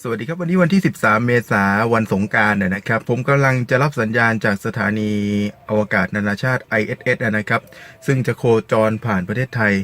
สวัสดีครับวันนี้วันที่ 13 เมษายนวันสงการนะครับ ผมกำลังจะรับสัญญาณจากสถานีอวกาศนานาชาติ ISS นะครับ ซึ่งจะโคจรผ่านประเทศไทย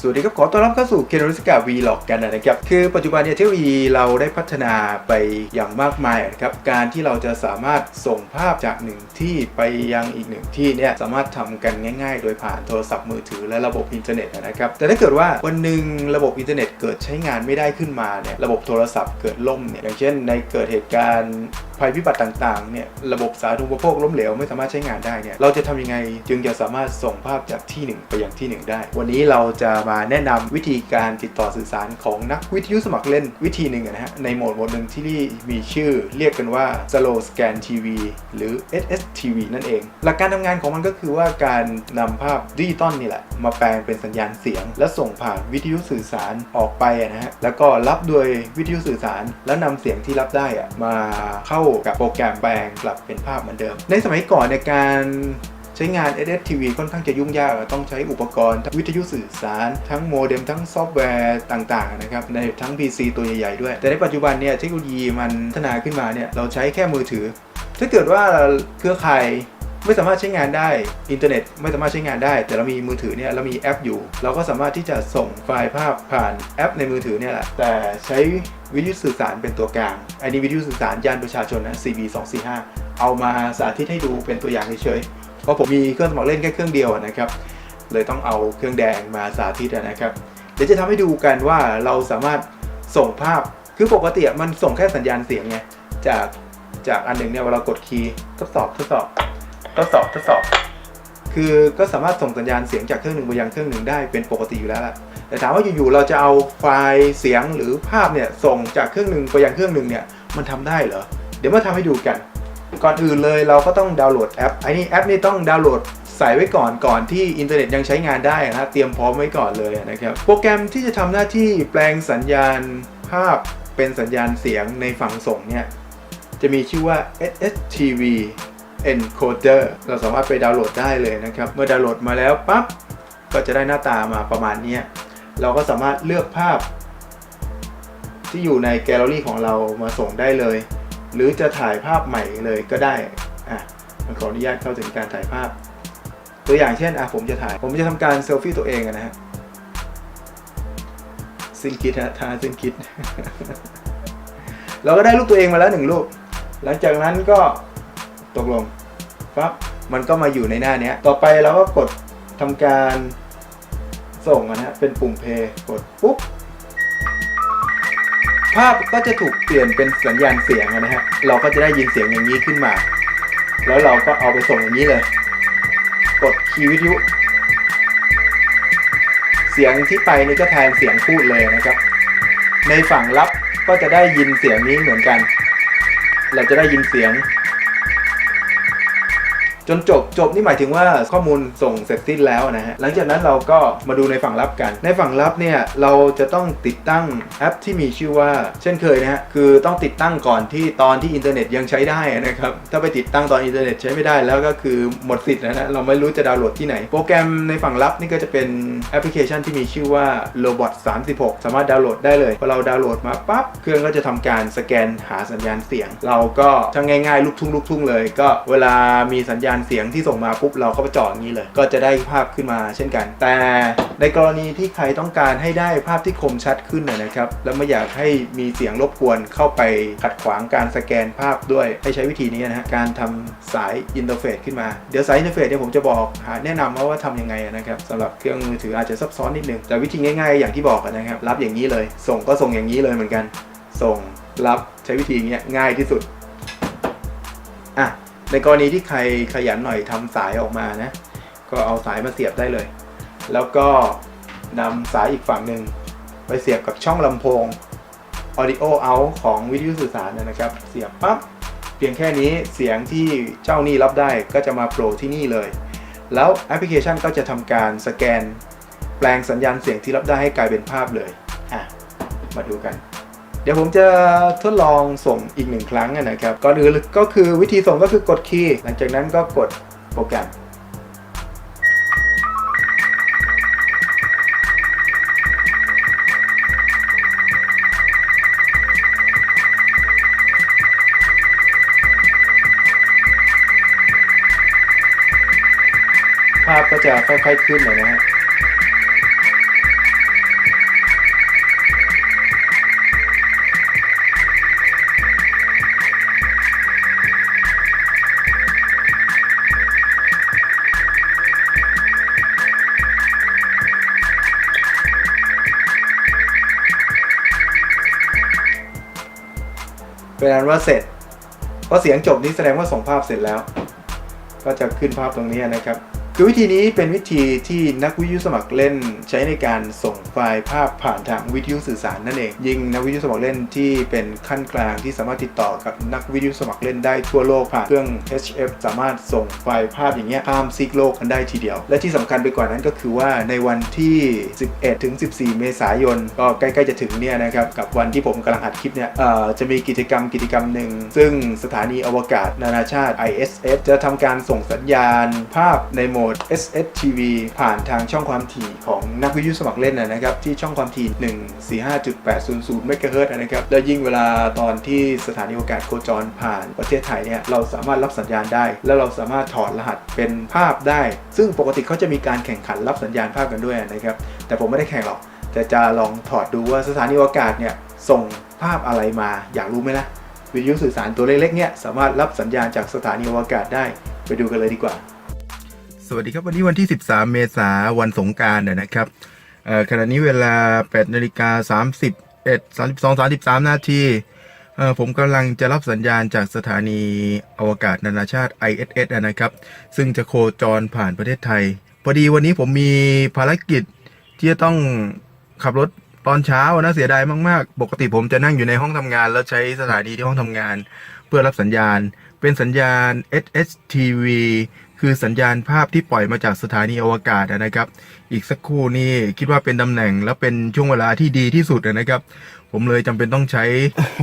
สวัสดีครับ ขอต้อนรับเข้าสู่เคนริสกาวีล็อกกันนะครับ คือปัจจุบันเนี่ยเทคโนโลยีเราได้พัฒนาไปอย่างมากมายนะครับ การที่เราจะสามารถส่งภาพจากหนึ่งที่ไปยังอีกหนึ่งที่เนี่ยสามารถทำกันง่าย ๆ โดยผ่านโทรศัพท์มือถือและระบบอินเทอร์เน็ตนะครับ แต่ถ้าเกิดว่าวันหนึ่งระบบอินเทอร์เน็ตเกิดใช้งานไม่ได้ขึ้นมาเนี่ยระบบโทรศัพท์เกิดล่มเนี่ยอย่างเช่น ในเกิดเหตุการณ์ภัยพิบัติต่างๆเนี่ยระบบสาธารณูปโภคล้มเหลวไม่สามารถใช้งานได้เนี่ยเราจะทำยังไงจึงจะสามารถส่งภาพจากที่หนึ่งไปยังที่หนึ่งได้ วันนี้เราจะมาแนะนำวิธีการติดต่อสื่อสารของนักวิทยุสมัครเล่นวิธีหนึ่งนะฮะในโหมดโหมดหนึ่งที่มีชื่อเรียกกันว่า Slow Scan TV หรือ SSTV นั่นเอง หลักการทำงานของมันก็คือว่าการนำภาพดิจิตอลนี่แหละ มาแปลงเป็นสัญญาณเสียง และส่งผ่านวิทยุสื่อสารออกไปนะฮะแล้วก็รับโดยวิทยุสื่อสาร แล้วนำเสียงที่รับได้อะมาเข้ากับโปรแกรมแปลงกลับเป็นภาพเหมือนเดิม ในสมัยก่อนในการ ใช้งาน SSTV ค่อนข้างจะยุ่งยากต้องใช้อุปกรณ์วิทยุสื่อสาร ทั้งโมเด็มทั้งซอฟต์แวร์ต่างๆนะครับในทั้ง PC ตัวใหญ่ๆด้วย แต่ในปัจจุบันเนี่ยเทคโนโลยีมันพัฒนาขึ้นมาเนี่ยเราใช้แค่มือถือ ถ้าเกิดว่าเครือข่ายไม่สามารถใช้งานได้อินเทอร์เน็ตไม่สามารถใช้งานได้ แต่เรามีมือถือเนี่ยเรามีแอปอยู่ เราก็สามารถที่จะส่งไฟล์ภาพผ่านแอปในมือถือเนี่ยแหละแต่ใช้วิทยุสื่อสารเป็นตัวกลางอันนี้วิทยุสื่อสารยานประชาชนนะ CB 2 4 5 เอามาสาธิตให้ดูเป็นตัวอย่างเฉยๆ ราะผมมีเครื่องสมัครเล่นแค่เครื่องเดียวนะครับ เลยต้องเอาเครื่องแดงมาสาธิตนะครับ เดี๋ยวจะทำให้ดูกันว่าเราสามารถส่งภาพ คือปกติมันส่งแค่สัญญาณเสียงไง จาก จากอันหนึ่งเนี่ยเวลากดคีย์ทดสอบทดสอบทดสอบทดสอบ คือก็สามารถส่งสัญญาณเสียงจากเครื่องหนึ่งไปยังเครื่องหนึ่งได้เป็นปกติอยู่แล้วละแต่ถามว่าอยู่ๆเราจะเอาไฟล์เสียงหรือภาพเนี่ยส่งจากเครื่องหนึ่งไปยังเครื่องหนึ่งเนี่ยมันทำได้เหรอ เดี๋ยวมาทำให้ดูกัน ก่อนอื่นเลยเราก็ต้องดาวน์โหลดแอปไอ้นี่แอปนี่ต้องดาวน์โหลดใส่ไว้ก่อนก่อนที่อินเทอร์เน็ตยังใช้งานได้นะเตรียมพร้อมไว้ก่อนเลยนะครับ โปรแกรมที่จะทำหน้าที่แปลงสัญญาณภาพเป็นสัญญาณเสียงในฝั่งส่งเนี่ยจะมีชื่อว่า SSTV Encoder เราสามารถไปดาวน์โหลดได้เลยนะครับ เมื่อดาวน์โหลดมาแล้วปั๊บก็จะได้หน้าตามาประมาณนี้เราก็สามารถเลือกภาพ ที่อยู่ในแกลเลอรี่ของเรามาส่งได้เลย หรือจะถ่ายภาพใหม่เลยก็ได้อะมันขออนุญาตเข้าถึงการถ่ายภาพ ตัวอย่างเช่นอะผมจะถ่าย ผมจะทำการเซลฟี่ตัวเองนะฮะซินคิดฮะทาซินคิด เราก็ได้รูปตัวเองมาแล้วหนึ่งรูป หลังจากนั้นก็ตกลงปั๊บมันก็มาอยู่ในหน้านี้ต่อไปเราก็กดทำการส่งนะฮะเป็นปุ่มเพย์กดปุ๊บ ภาพก็จะถูกเปลี่ยนเป็นสัญญาณเสียงอะนะฮะ เราก็จะได้ยินเสียงอย่างนี้ขึ้นมา แล้วเราก็เอาไปส่งอย่างนี้เลย กดคีย์วิทยุ เสียงที่ไปนี่ก็แทนเสียงพูดเลยนะครับ ในฝั่งรับก็จะได้ยินเสียงนี้เหมือนกัน เราจะได้ยินเสียง จนจบจบนี่หมายถึงว่าข้อมูลส่งเสร็จสิ้นแล้วนะฮะหลังจากนั้นเราก็มาดูในฝั่งรับกัน ในฝั่งรับเนี่ยเราจะต้องติดตั้งแอปที่มีชื่อว่าเช่นเคยนะฮะคือต้องติดตั้งก่อนที่ตอนที่อินเทอร์เน็ตยังใช้ได้นะครับถ้าไปติดตั้งตอนอินเทอร์เน็ตใช้ไม่ได้แล้วก็คือหมดสิทธิ์นะฮะเราไม่รู้จะดาวน์โหลดที่ไหน โปรแกรมในฝั่งรับนี่ก็จะเป็นแอปพลิเคชันที่มีชื่อว่า Robot 36 สามารถดาวน์โหลดได้เลยพอเราดาวน์โหลดมาปั๊บเครื่องก็จะทำการสแกนหาสัญญาณเสียง เราก็ช่างง่ายๆลูกทุ่งลูกทุ่งเลย ก็เวลามีสัญญาณเสียงที่ส่งมาปุ๊บเราก็ไปจ่ออย่างนี้เลย ก็จะได้ภาพขึ้นมาเช่นกัน แต่ในกรณีที่ใครต้องการให้ได้ภาพที่คมชัดขึ้นนะนะครับ แล้วไม่อยากให้มีเสียงรบกวนเข้าไปขัดขวางการสแกนภาพด้วยให้ใช้วิธีนี้นะฮะการทำสายอินเทอร์เฟซขึ้นมาเดี๋ยวสายอินเทอร์เฟซเนี่ยผมจะบอกหาแนะนำว่าว่าทำยังไงนะครับสำหรับเครื่องมือถืออาจจะซับซ้อนนิดนึงแต่วิธีง่ายๆ อย่างที่บอกนะครับรับอย่างนี้เลย ส่งก็ส่งอย่างนี้เลยเหมือนกัน ส่งรับใช้วิธีอย่างเงี้ยง่ายที่สุดอะ ในกรณีที่ใครขยันหน่อยทำสายออกมานะ ก็เอาสายมาเสียบได้เลย แล้วก็นำสายอีกฝั่งหนึ่งไปเสียบกับช่องลำโพง audio out ของวิทยุสื่อสารนะครับ เสียบปั๊บเพียงแค่นี้เสียงที่เจ้านี่รับได้ก็จะมาโผล่ที่นี่เลย แล้วแอปพลิเคชันก็จะทำการสแกน แปลงสัญญาณเสียงที่รับได้ให้กลายเป็นภาพเลยอะมาดูกัน ดี๋ยวผมจะทดลองส่งอีกหนึ่งครั้งนะครับ ก่อนอื่นก็คือวิธีส่งก็คือกดคีย์ หลังจากนั้นก็กดโปรแกรมภาพก็จะค่อยๆขึ้นเลยนะฮะ เป็นอันว่าเสร็จพอเสียงจบนี้แสดงว่าส่งภาพเสร็จแล้ว ก็จะขึ้นภาพตรงนี้นะครับ คือวิธีนี้เป็นวิธีที่นักวิทยุสมัครเล่นใช้ในการส่งไฟล์ภาพผ่านทางวิทยุสื่อสารนั่นเอง ยิ่งนักวิทยุสมัครเล่นที่เป็นขั้นกลางที่สามารถติดต่อกับนักวิทยุสมัครเล่นได้ทั่วโลกผ่านเครื่อง HF สามารถส่งไฟล์ภาพอย่างเงี้ยข้ามซีกโลกกันได้ทีเดียว และที่สำคัญไปกว่านั้นก็คือว่าในวันที่ 11ถึง14 เมษายน ก็ใกล้ๆจะถึงเนี่ยนะครับกับวันที่ผมกำลังอัดคลิปเนี่ยจะมีกิจกรรมกิจกรรมหนึ่งซึ่งสถานีอวกาศนานาชาติ ISS จะทำการส่งสัญญาณภาพในโหมด SSTV ผ่านทางช่องความถี่ของนักวิทยุสมัครเล่นนะครับ ที่ช่องความถี่ 145.800เมกะเฮิรตนะครับ แล้วยิ่งเวลาตอนที่สถานีอกาศโคจรผ่านประเทศไทยเนี่ยเราสามารถรับสัญญาณได้ แล้วเราสามารถถอดรหัสเป็นภาพได้ ซึ่งปกติเขาจะมีการแข่งขันรับสัญญาณภาพกันด้วยนะครับ แต่ผมไม่ได้แข่งหรอก แต่จะลองถอดดูว่าสถานีอกาศเนี่ยส่งภาพอะไรมา อยากรู้ไหมล่ะ วิทยุสื่อสารตัวเล็กๆเนี่ยสามารถรับสัญญาณจากสถานีอวกาศได้ ไปดูกันเลยดีกว่า สวัสดีครับวันนี้วันที่ 13 เมษายนวันสงการนะครับขณะนี้เวลา8นาฬิกา31 32 33 นาทีเอ่อผมกำลังจะรับสัญญาณจากสถานีอวกาศนานาชาติ ISS นะครับ ซึ่งจะโคจรผ่านประเทศไทย พอดีวันนี้ผมมีภารกิจที่จะต้องขับรถตอนเช้านะเสียดายมากๆ ปกติผมจะนั่งอยู่ในห้องทำงาน แล้วใช้สถานีที่ห้องทำงาน เพื่อรับสัญญาณ เป็นสัญญาณ SSTV คือสัญญาณภาพที่ปล่อยมาจากสถานีอวกาศนะครับ อีกสักครู่นี่คิดว่าเป็นตำแหน่งและเป็นช่วงเวลาที่ดีที่สุดนะครับ ผมเลยจำเป็นต้องใช้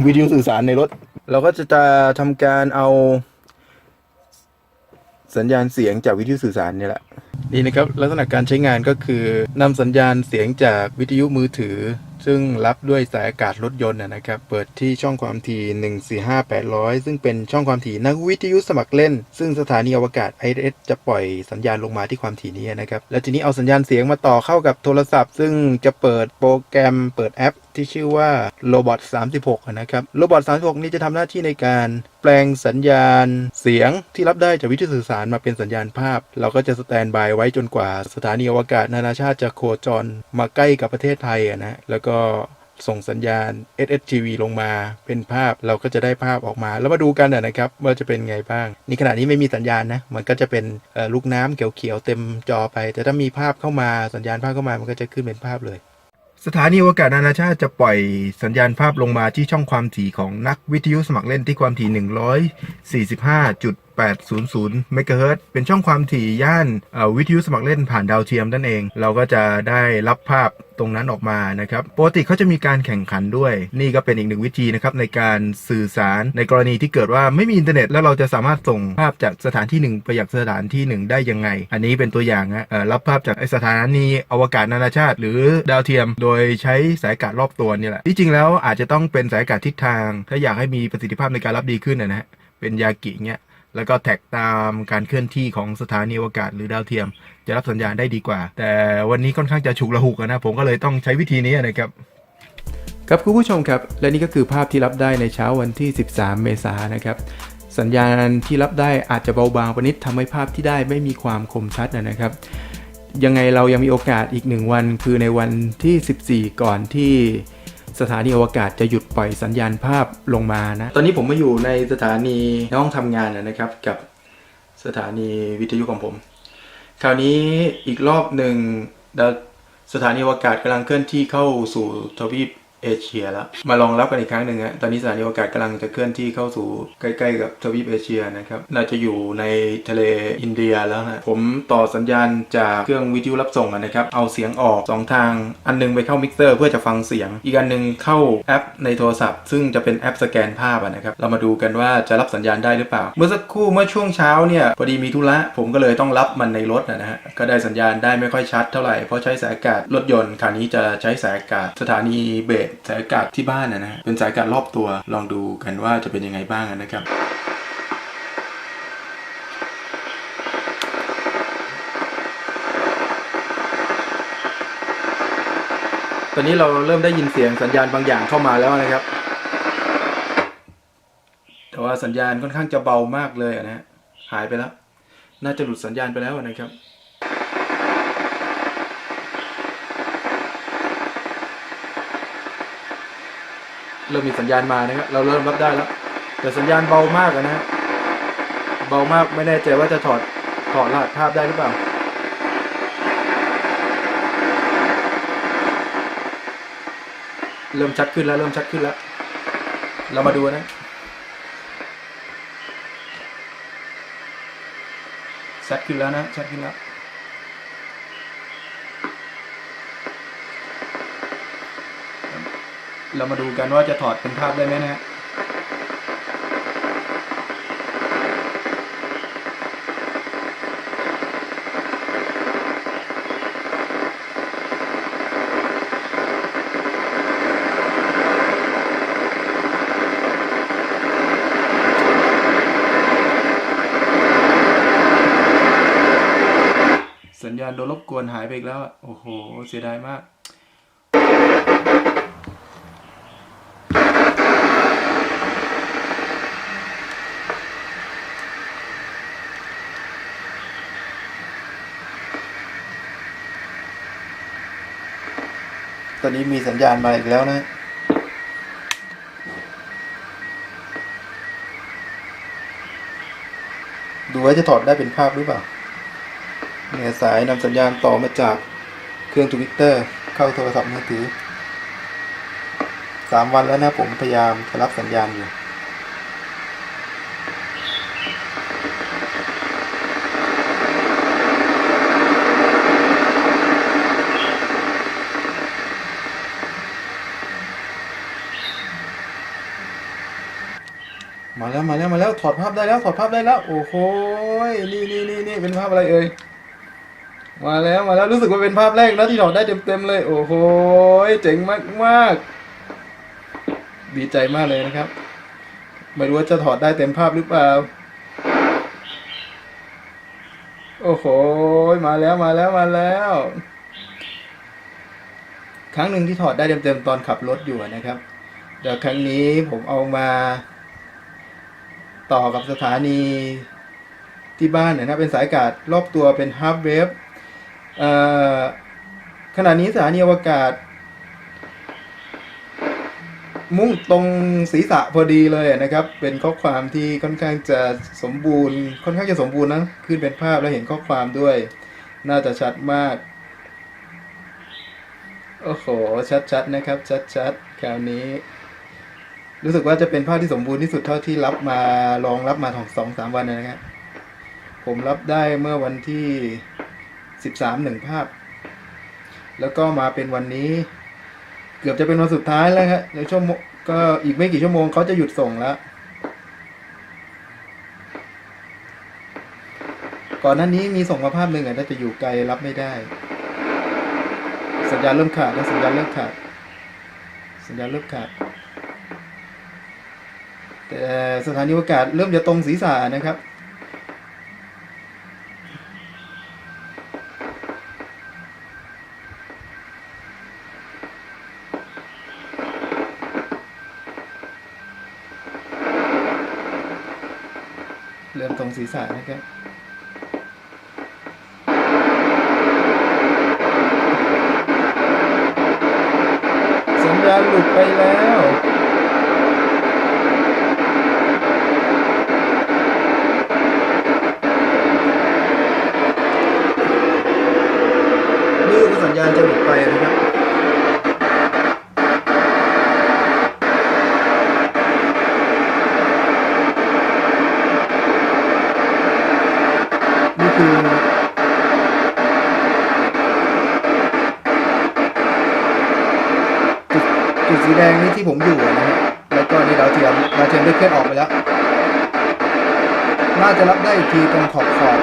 วิทยุสื่อสารในรถ เราก็จะจะทำการเอา สัญญาณเสียงจากวิทยุสื่อสารนี่แหละนี่นะครับลักษณะการใช้งานก็คือนำสัญญาณเสียงจากวิทยุมือถือ ซึ่งรับด้วยสายอากาศรถยนต์นะครับ เปิดที่ช่องความถี่ 145-800 ซึ่งเป็นช่องความถี่นักวิทยุสมัครเล่น ซึ่งสถานีอวกาศ ISS จะปล่อยสัญญาณลงมาที่ความถี่นี้นะครับ แล้วทีนี้เอาสัญญาณเสียงมาต่อเข้ากับโทรศัพท์ ซึ่งจะเปิดโปรแกรมเปิดแอปที่ชื่อว่า Robot 36 นะครับ Robot 36 นี้จะทำหน้าที่ในการแปลงสัญญาณเสียงที่รับได้จากวิทยุสื่อสารมาเป็นสัญญาณภาพ เราก็จะสแตนบายไว้จนกว่าสถานีอวกาศนานาชาติจะโคจรมาใกล้กับประเทศไทยนะ แล้วก็ส่งสัญญาณ SSTV ลงมาเป็นภาพเราก็จะได้ภาพออกมา แล้วมาดูกันนะครับว่าจะเป็นไงบ้าง นี่ขณะนี้ไม่มีสัญญาณนะ มันก็จะเป็นลูกน้ำเขียวๆเต็มจอไป แต่ถ้ามีภาพเข้ามาสัญญาณภาพเข้ามามันก็จะขึ้นเป็นภาพเลย สถานีอวกาศนานาชาติจะปล่อยสัญญาณภาพลงมาที่ช่องความถี่ของนักวิทยุสมัครเล่นที่ความถี่ 800เมกะเฮิรตซ์เป็นช่องความถี่ย่านวิทยุสมัครเล่นผ่านดาวเทียมนั่นเอง เราก็จะได้รับภาพตรงนั้นออกมานะครับปกติเขาจะมีการแข่งขันด้วย นี่ก็เป็นอีกหนึ่งวิธีนะครับในการสื่อสารในกรณีที่เกิดว่าไม่มีอินเทอร์เน็ตแล้วเราจะสามารถส่งภาพจากสถานที่หนึ่งไปยังสถานที่หนึ่งได้ยังไง อันนี้เป็นตัวอย่างนะรับภาพจากสถานีอวกาศนานาชาติ หรือดาวเทียม โดยใช้สายอากาศรอบตัวนี่แหละที่จริงแล้วอาจจะต้องเป็นสายอากาศทิศทาง ถ้าอยากให้มีประสิทธิภาพในการรับดีขึ้นนะนะฮะเป็นยากิเงี้ย แล้วก็แท็กตามการเคลื่อนที่ของสถานีอวกาศหรือดาวเทียม จะรับสัญญาณได้ดีกว่า แต่วันนี้ค่อนข้างจะฉุกละหุกนะ ผมก็เลยต้องใช้วิธีนี้นะครับครับคุณผู้ชมครับ และนี่ก็คือภาพที่รับได้ในเช้าวันที่ 13 เมษายนนะครับสัญญาณที่รับได้อาจจะเบาบางไปนิดทำให้ภาพที่ได้ไม่มีความคมชัดนะครับ ยังไงเรายังมีโอกาสอีกหนึ่งวัน คือในวันที่ 14 ก่อนที่ สถานีอวกาศจะหยุดปล่อยสัญญาณภาพลงมานะ ตอนนี้ผมมาอยู่ในสถานีในห้องทำงานนะครับ กับสถานีวิทยุของผม คราวนี้อีกรอบหนึ่งสถานีอวกาศกำลังเคลื่อนที่เข้าสู่ทวีป เอเชียแล้วมาลองรับกันอีกครั้งหนึ่งฮะตอนนี้สถานีอวกาศกำลังจะเคลื่อนที่เข้าสู่ใกล้ๆกับทวีปเอเชียนะครับน่าจะอยู่ในทะเลอินเดียแล้วฮะผมต่อสัญญาณจากเครื่องวิทยุรับส่งนะครับเอาเสียงออกสองทาง อันหนึงไปเข้ามิกเซอร์เพื่อจะฟังเสียง อีกอันหนึงเข้าแอปในโทรศัพท์ ซึ่งจะเป็นแอปสแกนภาพนะครับเรามาดูกันว่าจะรับสัญญาณได้หรือเปล่า เมื่อสักครู่เมื่อช่วงเช้าเนี่ยพอดีมีธุระผมก็เลยต้องรับมันในรถนะฮะก็ได้สัญญาณได้ไม่ค่อยชัดเท่าไหร่เพราะใช้สายอากาศรถยนต์คราวนี้จะใช้สายอากาศสถานีเบสสายอากาศที่บ้านนะฮะเป็นสายอากาศรอบตัวลองดูกันว่าจะเป็นยังไงบ้างนะครับตอนนี้เราเริ่มได้ยินเสียงสัญญาณบางอย่างเข้ามาแล้วนะครับ แต่ว่าสัญญาณค่อนข้างจะเบามากเลยนะฮะหายไปแล้ว น่าจะหลุดสัญญาณไปแล้วนะครับ เริ่มมีสัญญาณมานะครับเราเริ่มรับได้แล้ว แต่สัญญาณเบามากอะนะฮะเบามากไม่แน่ใจว่าจะถอดถอดรหัสภาพได้หรือเปล่าเริ่มชัดขึ้นแล้วเริ่มชัดขึ้นแล้ว เรามาดูนะ ชัดขึ้นแล้วนะชัดขึ้นแล้ว เรามาดูกันว่าจะถอดเป็นภาพได้ไหมนะฮะสัญญาณโดนรบกวนหายไปอีกแล้วอะโอ้โห เสียดายมาก อนนี้มีสัญญาณมาอีกแล้วนะดูว่าจะถอดได้เป็นภาพหรือเปล่าเนี่ยสายนำสัญญาณต่อมาจากเครื่องทวิตเตอร์เข้าโทรศัพท์มือถือสามวันแล้วนะผมพยายามจะรับสัญญาณอยู่ มาแล้วมาแล้วมาแล้วถ อดภาพได้แล้วถอดภาพได้แล้ว โอ้โหนี่นี่นี่นี่เป็นภาพอะไรเอ่ยมาแล้วมาแล้วรู้สึกว่าเป็นภาพแรกนะที่ถอดได้เต็มเต็มเลย โอ้โหเจ๋งมากมากดีใจมากเลยนะครับ ไม่รู้ว่าจะถอดได้เต็มภาพหรือเปล่า โอ้โหมาแล้วมาแล้วมาแล้ว ครั้งหนึ่งที่ถอดได้เต็มๆตอนขับรถอยู่นะครับเดี๋ยวครั้งนี้ผมเอามา ต่อกับสถานีที่บ้านเนยนะเป็นสายอากาศรอบตัวเป็นฮาร์ w เวฟขณะนี้สถานีอวกาศ มุ่งตรงศีรษะพอดีเลยนะครับ เป็นข้อความที่ค่อนข้างจะสมบูรณ์ ค่อนข้างจะสมบูรณ์นะขึ้นเป็นภาพแล้วเห็นข้อความด้วย น่าจะชัดมาก โอ้โห ชัดๆนะครับ ชัดๆคราวนี้ รู้สึกว่าจะเป็นภาพที่สมบูรณ์ที่สุดเท่าที่รับมาลองรับมาของสองสามวันนะครับผมรับได้เมื่อวันที่สิบสามหนึ่งภาพ แล้วก็มาเป็นวันนี้ เกือบจะเป็นวันสุดท้ายแล้วครับในชั่วโมงก็อีกไม่กี่ชั่วโมงเขาจะหยุดส่งแล้วก่อนหน้านี้มีส่งมาภาพหนึ่งอะน่าจะอยู่ไกลรับไม่ได้ สัญญาณเริ่มขาดแล้วสัญญาณเริ่มขาด สัญญาณเริ่มขาด แต่สถานีอวกาศเริ่มจะตรงศีรษะนะครับ เริ่มตรงศีรษะนะครับสัญญาณหลุดไปแล้ว สีแดงนี่ที่ผมอยู่นะฮะแล้วก็นี่ดาวเทียมดาวเทียมได้เคลื่อนออกไปแล้ว น่าจะรับได้อีกทีตรงขอบขอบ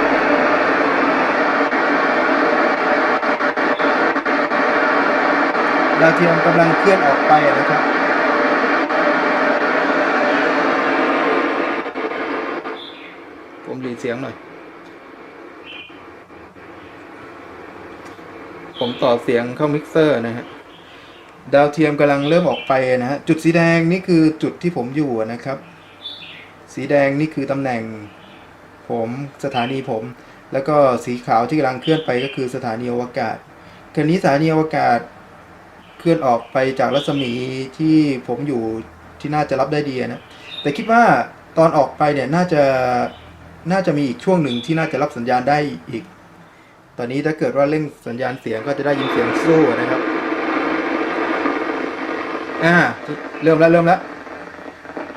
ดาวเทียมกำลังเคลื่อนออกไปนะครับผมหลีเสียงหน่อย ผมต่อเสียงเข้ามิกเซอร์นะฮะ ดาวเทียมกำลังเริ่มออกไปนะฮะจุดสีแดงนี่คือจุดที่ผมอยู่นะครับ สีแดงนี่คือตำแหน่งผมสถานีผม แล้วก็สีขาวที่กำลังเคลื่อนไปก็คือสถานีอวกาศคืนนี้สถานีอวกาศเคลื่อนออกไปจากรัศมีที่ผมอยู่ที่น่าจะรับได้ดีนะแต่คิดว่าตอนออกไปเนี่ยน่าจะน่าจะมีอีกช่วงหนึ่งที่น่าจะรับสัญญาณได้อีก ตอนนี้ถ้าเกิดว่าเร่งสัญญาณเสียงก็จะได้ยินเสียงสู้นะครับ อ่าเริ่มแล้วเริ่มแล้ว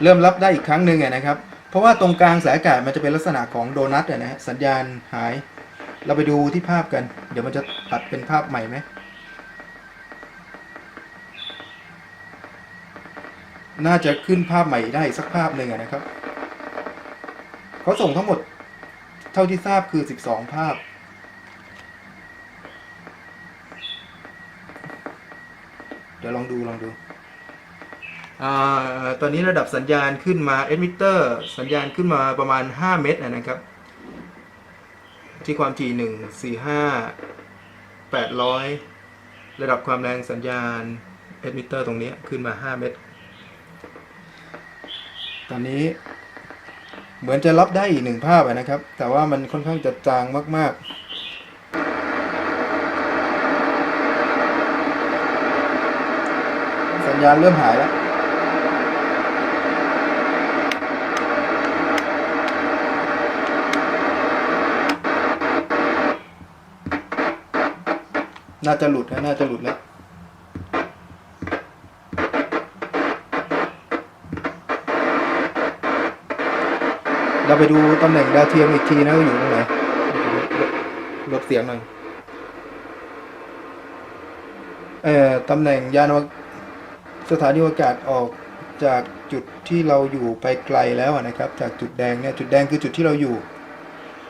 เริ่มรับได้อีกครั้งหนึ่งนะครับ เพราะว่าตรงกลางสายอากาศมันจะเป็นลักษณะของโดนัทนะฮะสัญญาณหาย เราไปดูที่ภาพกัน เดี๋ยวมันจะตัดเป็นภาพใหม่ไหมน่าจะขึ้นภาพใหม่ได้สักภาพหนึ่งนะครับเขาส่งทั้งหมด เท่าที่ทราบคือ 12 ภาพ ตอนนี้ระดับสัญญาณขึ้นมาเอดมิเตอร์สัญญาณขึ้นมาประมาณ 5 เมตรนะครับ ที่ความถี่1 4 5 800 ระดับความแรงสัญญาณเอดมิเตอร์ตรงนี้ขึ้นมา 5 เมตร ตอนนี้เหมือนจะรับได้อีกหนึ่งภาพนะครับ แต่ว่ามันค่อนข้างจะจางมาก ๆสัญญาณเริ่มหายแล้ว น่าจะหลุดนะน่าจะหลุดแล้วเราไปดูตำแหน่งดาวเทียมอีกทีนะว่าอยู่ตรงไหนลดเสียงหน่อยเอ่อตำแหน่งยานอวสถานีอวกาศออกจากจุดที่เราอยู่ไปไกลแล้วอะนะครับ จากจุดแดงเนี่ยจุดแดงคือจุดที่เราอยู่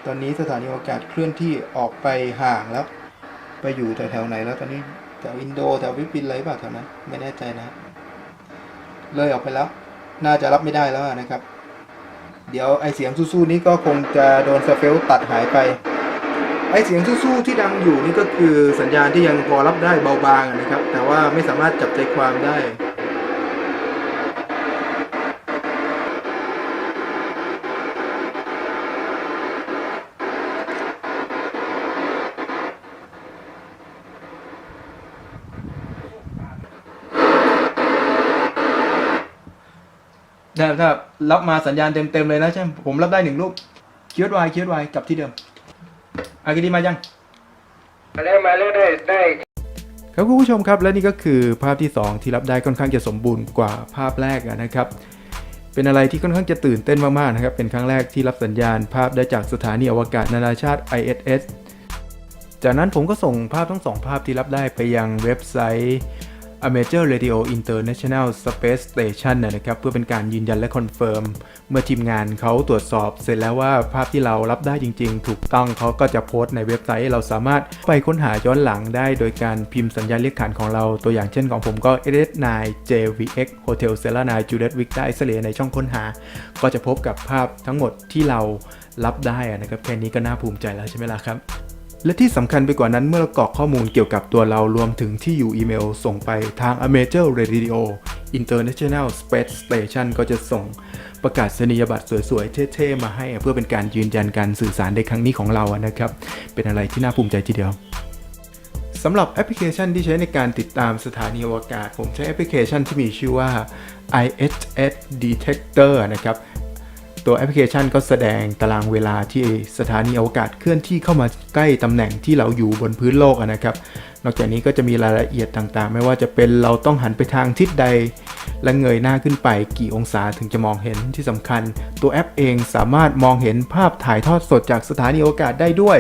ตอนนี้สถานีอวกาศเคลื่อนที่ออกไปห่างแล้ว ไปอยู่แถวๆไหนแล้วตอนนี้แถวอินโดแถวฟิลิปปินส์อะไรเปล่าแถวนั้นไม่แน่ใจนะ เลยออกไปแล้ว น่าจะรับไม่ได้แล้วนะครับ เดี๋ยวไอเสียงสู้ๆนี้ก็คงจะโดนสเฟลตัดหายไป ไอเสียงสู้ๆที่ดังอยู่นี่ก็คือสัญญาณที่ยังพอรับได้เบาบางนะครับ แต่ว่าไม่สามารถจับใจความได้ ถ้ารับมาสัญญาณเต็มๆเลยนะใช่ไหมผมรับได้หนึ่งรูปเคียดวายเคียดวายกลับที่เดิมอากิดีมายังมาแล้วมาแล้วได้ได้ครับคุณผู้ชมครับและนี่ก็คือภาพที่ 2 ที่รับได้ค่อนข้างจะสมบูรณ์กว่าภาพแรกอะนะครับ เป็นอะไรที่ค่อนข้างจะตื่นเต้นมากๆนะครับ เป็นครั้งแรกที่รับสัญญาณภาพได้จากสถานีอวกาศนานาชาติ ISS จากนั้นผมก็ส่งภาพทั้งสองภาพที่รับได้ไปยังเว็บไซต์ Amateur Radio International Space Station นะนะครับเพื่อเป็นการยืนยันและคอนเฟิร์มเมื่อทีมงานเขาตรวจสอบ เสร็จแล้วว่าภาพที่เรารับได้จริง ๆ ถูกต้องเขาก็จะโพสต์ในเว็บไซต์ เราสามารถไปค้นหาย้อนหลังได้โดยการพิมพ์สัญญาณเรียกขานของเราตัวอย่างเช่นของผมก็ S9 JVX Hotel Sierra 9 Juliet Victor Israel ในช่องค้นหา ก็จะพบกับภาพทั้งหมดที่เรารับได้นะครับแค่นี้ก็น่าภูมิใจแล้วใช่ไหมล่ะครับ และที่สำคัญไปกว่านั้นเมื่อเรากรอกข้อมูลเกี่ยวกับตัวเรารวมถึงที่อยู่อีเมลส่งไปทาง Amateur Radio International Space Station ก็จะส่งประกาศนียบัตรสวยๆ เท่ๆ มาให้ เพื่อเป็นการยืนยันการสื่อสารในครั้งนี้ของเรานะครับ เป็นอะไรที่น่าภูมิใจทีเดียวสำหรับแอปพลิเคชันที่ใช้ในการติดตามสถานีอวกาศ ผมใช้แอปพลิเคชันที่มีชื่อว่า IHS Detector นะครับ ตัวแอปพลิเคชันก็แสดงตารางเวลาที่สถานีอวกาศเคลื่อนที่เข้ามาใกล้ตำแหน่งที่เราอยู่บนพื้นโลกนะครับ นอกจากนี้ก็จะมีรายละเอียดต่างๆ ไม่ว่าจะเป็นเราต้องหันไปทางทิศใด และเงยหน้าขึ้นไปกี่องศาถึงจะมองเห็นที่สำคัญ ตัวแอปเองสามารถมองเห็นภาพถ่ายทอดสดจากสถานีอวกาศได้ด้วย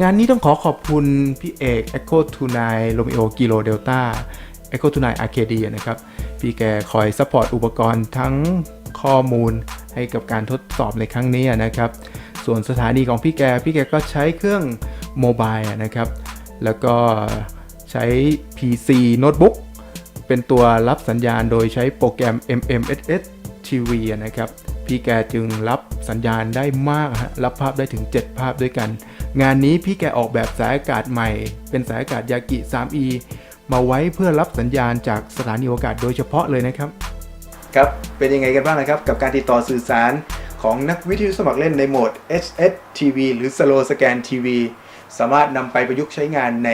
งานนี้ต้องขอขอบคุณพี่เอก Echo 29 Romeo Kilo Delta Echo 29 Arcadia นะครับพี่แกคอยซัพพอร์ตอุปกรณ์ทั้งข้อมูล ให้กับการทดสอบในครั้งนี้นะครับ ส่วนสถานีของพี่แก พี่แกก็ใช้เครื่องโมบายนะครับ แล้วก็ใช้ PC โน้ตบุ๊กเป็นตัวรับสัญญาณโดยใช้โปรแกรม MMSS TV นะครับ พี่แกจึงรับสัญญาณได้มาก รับภาพได้ถึง 7 ภาพด้วยกัน งานนี้พี่แกออกแบบสายอากาศใหม่ เป็นสายอากาศยากิ 3E มาไว้เพื่อรับสัญญาณจากสถานีอวกาศโดยเฉพาะเลยนะครับ ครับเป็นยังไงกันบ้างนะครับกับการติดต่อสื่อสารของนักวิทยุสมัครเล่นในโหมด HS TV หรือ Slow Scan TV สามารถนำไปประยุกต์ใช้งานใน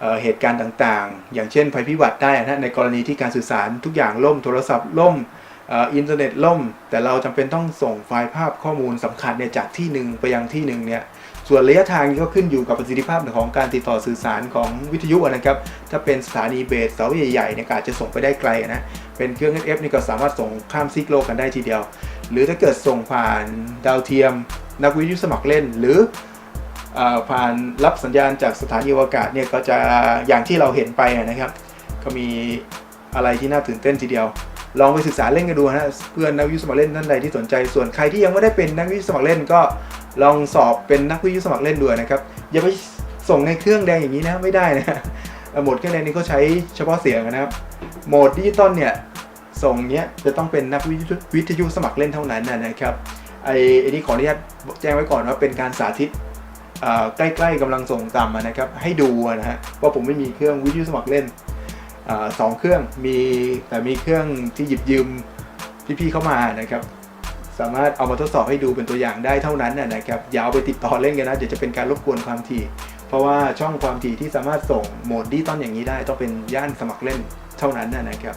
เเหตุการณ์ต่างๆ อย่างเช่นภัยพิบัติได้นะในกรณีที่การสื่อสารทุกอย่างล่ม โทรศัพท์ล่มอ่ออินเทอร์เน็ตล่ม แต่เราจำเป็นต้องส่งไฟล์ภาพข้อมูลสำคัญเนี่ยจากที่หนึ่งไปยังที่หนึ่งเนี่ย ส่วนระยะทางก็ขึ้นอยู่กับประสิทธิภาพของการติดต่อสื่อสารของวิทยุนะครับ ถ้าเป็นสถานีเบสเสาใหญ่ๆเนี่ยอาจจะส่งไปได้ไกลนะ เป็นเครื่อง SF นี่ก็สามารถส่งข้ามซีกโลกกันได้ทีเดียว หรือถ้าเกิดส่งผ่านดาวเทียม นักวิทยุสมัครเล่น หรืออผ่านรับสัญญาณจากสถานีอวกาศเนี่ยก็จะอย่างที่เราเห็นไปนะครับ ก็มีอะไรที่น่าตื่นเต้นทีเดียว ลองไปศึกษาเล่นกันดูนะเพื่อนนักวิทยุสมัครเล่นท่านใดที่สนใจ ส่วนใครที่ยังไม่ได้เป็นนักวิทยุสมัครเล่นก็ ลองสอบเป็นนักวิทยุสมัครเล่นดูนะครับอย่าไปส่งในเครื่องแดงอย่างนี้นะไม่ได้นะโหมดเครื่องแดงนี้เขาใช้เฉพาะเสียงนะครับโหมดดิจิตอลเนี่ยส่งเนี้ยจะต้องเป็นนักวิทยุวิทยุสมัครเล่นเท่านั้นนะครับไอ้ไอนี่ขออนุญาตแจ้งไว้ก่อนว่าเป็นการสาธิตใกล้ๆกำลังส่งต่ำนะครับให้ดูนะฮะว่าผมไม่มีเครื่องวิทยุสมัครเล่นอสองเครื่องมีแต่มีเครื่องที่หยิบยืมพี่ๆเข้ามานะครับ สามารถเอามาทดสอบให้ดูเป็นตัวอย่างได้เท่านั้นนะครับอย่าเอาไปติดต่อเล่นกันนะเดี๋ยวจะเป็นการรบกวนความถี่ เพราะว่าช่องความถี่ที่สามารถส่งโหมดดิจิตอลอย่างนี้ได้ ต้องเป็นย่านสมัครเล่นเท่านั้นนะนะครับ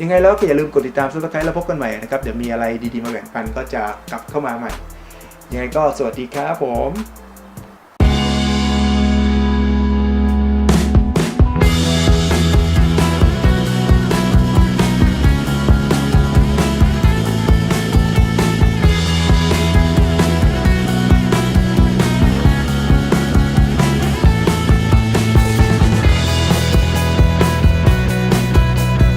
ยังไงแล้วก็อย่าลืมกดติดตามซับสไครต์แล้วพบกันใหม่นะครับเดี๋ยวมีอะไรดีๆมาแบ่งปันก็จะกลับเข้ามาใหม่ยังไงก็สวัสดีครับผม